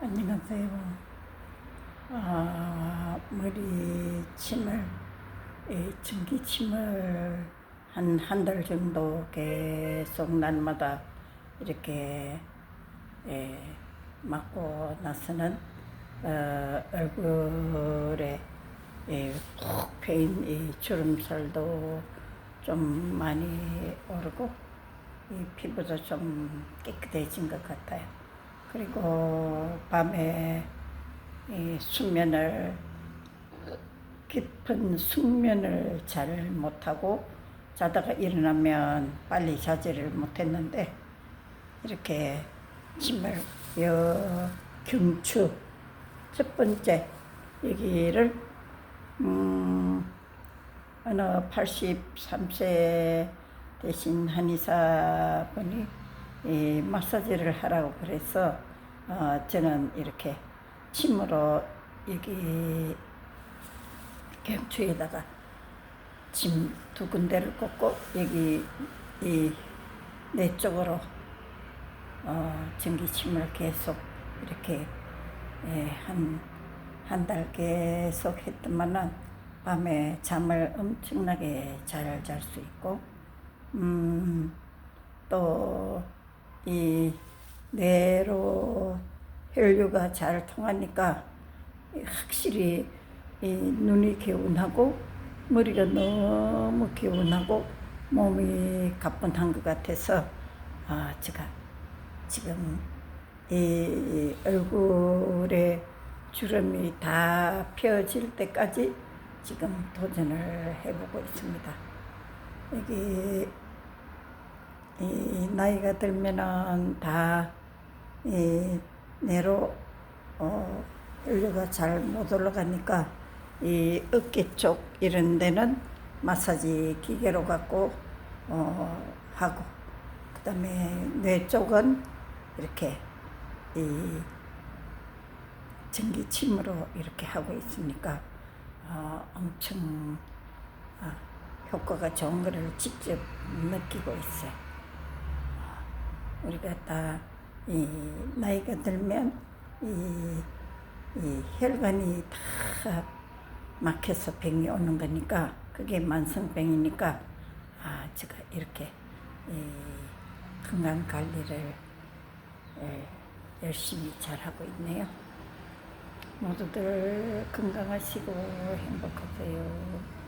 안녕하세요. 아, 머리 침을, 이 전기침을 한 한 달 정도 계속 날마다 이렇게 예, 맞고 나서는 어, 얼굴에 예, 푹 패인 이 주름살도 좀 많이 오르고 이 피부도 좀 깨끗해진 것 같아요. 그리고 밤에 이 수면을 깊은 숙면을 잘 못하고 자다가 일어나면 빨리 자지를 못했는데 이렇게 침을 여 경추 첫 번째 여기를 음 어느 83세 되신 한의사분이 이 마사지를 하라고 그래서 어, 저는 이렇게 침으로 여기 경추에다가 침 두 군데를 꽂고 여기 이내 쪽으로 어, 전기침을 계속 이렇게 예, 한 한 달 계속 했더만은 밤에 잠을 엄청나게 잘 잘 수 있고 음, 또 이 뇌로 혈류가 잘 통하니까 확실히 이 눈이 개운하고 머리가 너무 개운하고 몸이 가뿐한 것 같아서 아 제가 지금 이 얼굴에 주름이 다 펴질 때까지 지금 도전을 해보고 있습니다. 여기 이 나이가 들면은 다이 뇌로 어, 혈류가 잘 못 올라가니까 이 어깨 쪽 이런 데는 마사지 기계로 갖고 어, 하고 그다음에 뇌 쪽은 이렇게 이 전기침으로 이렇게 하고 있으니까 어, 엄청 어, 효과가 좋은 거를 직접 느끼고 있어요. 어, 우리가 다 이 나이가 들면 이, 이 혈관이 다 막혀서 병이 오는 거니까 그게 만성병이니까 아 제가 이렇게 이 건강 관리를 예, 열심히 잘 하고 있네요. 모두들 건강하시고 행복하세요.